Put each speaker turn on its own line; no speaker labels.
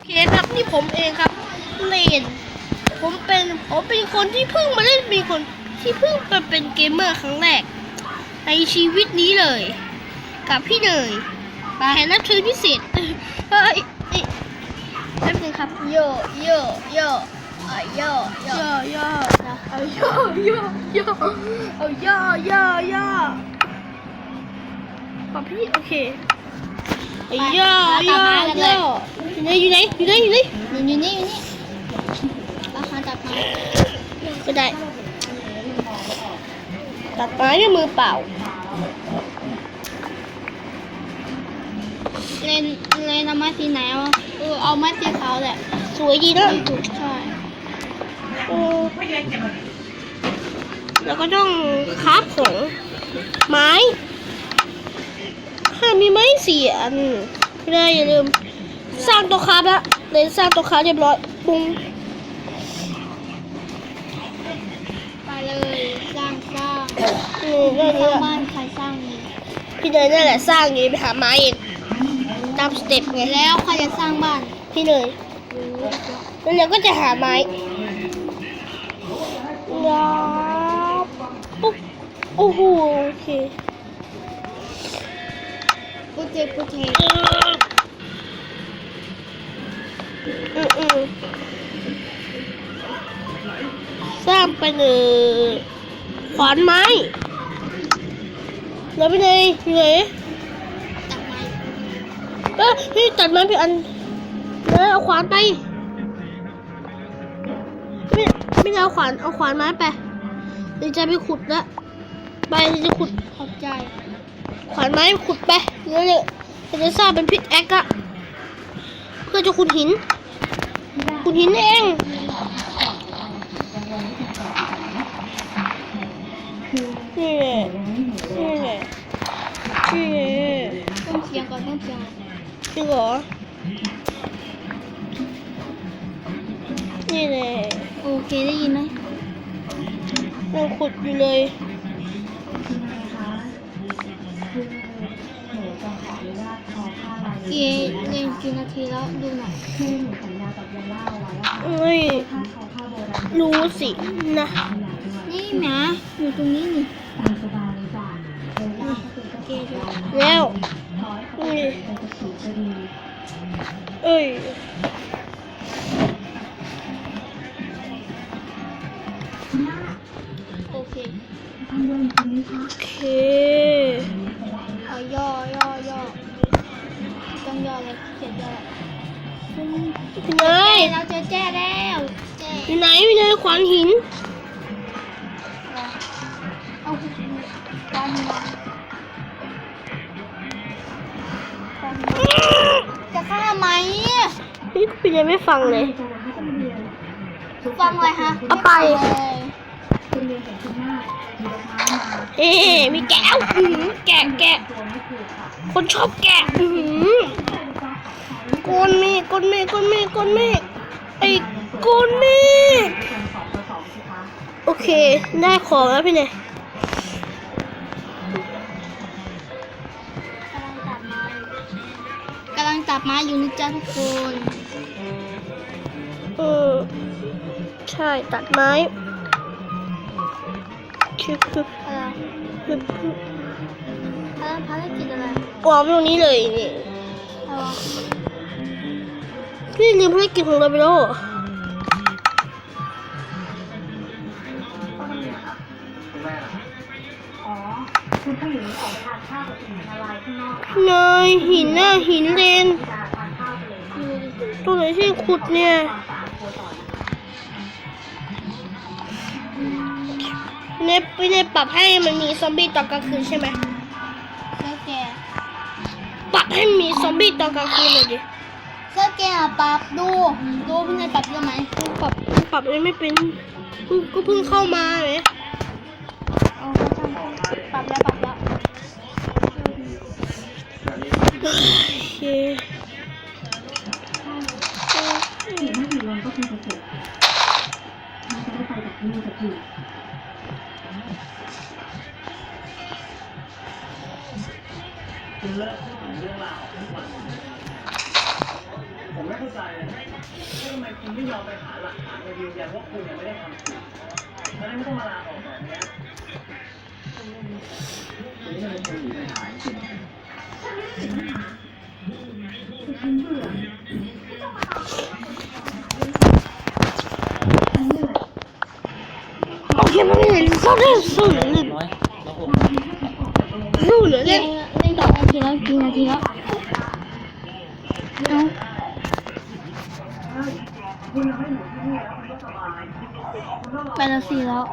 โอเคครับนี่ผมเองครับเลนผมเป็นผมเป็นคนที่เพิ่งมาเล่นเป็นคนที่เพิ่งมาเป็นเกมเมอร์ครั้งแรก ในชีวิตนี้เลย กับพี่เนยแขกรับเชิญพิเศษเฮ้ยเอ้ยแป๊บนึงครับโยโยโยอะโยโยโยเอาโยโยโยเอาโยโยโยขอพี่โอเค ไอ้โยโยโยอยู่ไหนอยู่ไหนอยู่ไหนอยู่ไหน
อยู่นี่อยู่นี่อยู่นี่ราคาจัดมา
ก็ได้ตัดไม้ด้วยมือเปล่า
เลนเลนเอาไม้สีไหนเอาเออเอาไม้สีขาวแหละ
สวยดีนะ
ใช่
เออแล้วก็ต้องคราฟของไม้ ถ้ามีไม้สี่อันไม่ได้อย่าลืม สร้างตัวคราฟแล้วเลยสร้างตัวคราฟเรียบร้อยปุ้ง
ไปเลยสร้างสร้าง
อืมได้
ส
นี้
ร้าง
ละ
บ้านใครสร้างนี่
พี่เนยนั่นแหละสร้างอย่างนี้ไปหาไม้เองตามสเต็ปไง
แล้วใครจะสร้างบ้าน
พี่เนยแล้วเราก็จะหาไม้งับปุ๊บโอ้โหโอเค
โปรเจกต์โปรเจกต์
อืมอืมสร้างไปเลยขวานไม้แล้วไปไหนอยู่ไหน
จับไม้
เอ้ยพี่ตัดไม้พี่อันแล้วเอาขวานไปไม่ไม่เอาขวานเอาขวานไม้ไปเดี๋ยวจะไปขุดละ ไปเดี๋ยวจะขุด
ขอบใจ
ขวานไม้ขุดไปแล้วเนี่ยจะสร้างเป็นพิกแอคอะเพื่อจะขุดหิน ขุดหินเองนี่แหละนี่แหละนี่แหละ
ต้องเชียงก่อนต้องเชียง
จริงเหรอนี่แหละ
โอเคได้ยินไหม
ยังขุดอยู่เลย
กี่เลนกี่นาทีแล้วดูหน่อย
ไม่รู้สินะ
นี่หมาอยู่ตรงนี้นี่เคดู
แล้วนี่เอ้ย
โอเค
โอเค
เอาย่อย่อย่อ ต้องย่อเลยเขียนย่อ
พี่เนย
เราเจอแจ้แล้วแจ้
อยู่ไหนพี่เนยขวานหิน
เอาตอนนี้จะฆ่าไหม
พี่พี่เนยไม่ฟังเลย
ฟังเลยฮะ
เอาไปเอ๊ะมีแกะอื้อหือแกะแกะคนชอบแกะ อื้อหือก้นเมฆก้นเมฆก้นเมฆก้นเมฆไอ้ก้นเมฆโอเค ได้ของแล้วพี่เนย
กำลังตัดไม้อยู่นะจ๊ะทุกคน
เออใช่ตัดไม้คือคือ
อะไร
คือคือ
อะไรภารกิจอะไร
วางไว้ตรงนี้เลยนี่
อะไรวะ
พี่ลืมภารกิจของเราไปแล้วเหรอ
คุณผู้หญิงออกไปทานข้าวกับกลุ่มละลายข้างนอก
เนยหินน่ะหินเลน
จะทานข้าวทะเล
ตรงไหนที่ขุดเนี่ยเนยพี่เนยปรับให้มันมีซอมบี้ตอนกลางคืนใช่ไหม
แล้วแก
ปรับให้มีซอมบี้ตอนกลางคืนเลยดิ
แล้วแกอะปรับดู ดูพี่นายปรับได้ไหม
ปรับปรับยังไม่เป็นเพิ่งก็เพิ่งเข้ามาเลย
เอาช่างปรับแล้วปรับแล้ว
โอเค
อีกไม่กี่วันก็คงจะเสร็จมันจะได้ไปจากที่นี่สักที
ผมไม่เข้าใจใจเลยทำไมคุณไม่ยอมไปหาหลักฐานมายืนยันว่าคุณยังไม่ได้ทำผิดแล้วไม่ต้องมาลาออกแบบเนี้ยคุณนี่มันเป็นคนหนีปัญหาจริง
คือฉันเบื่อฉันเหนื่อย
โอเคมันเห็นเขาได้สู้หรือเล่น
น้อยแล้วผม
สู้หรือ
เล่
เล่
น
น
เล่นสองนาทีแล้วกี่นาทีแล้วเอา
คุณยัง ไม่อยู่ที่นี่แล้ว
สี่แล้ว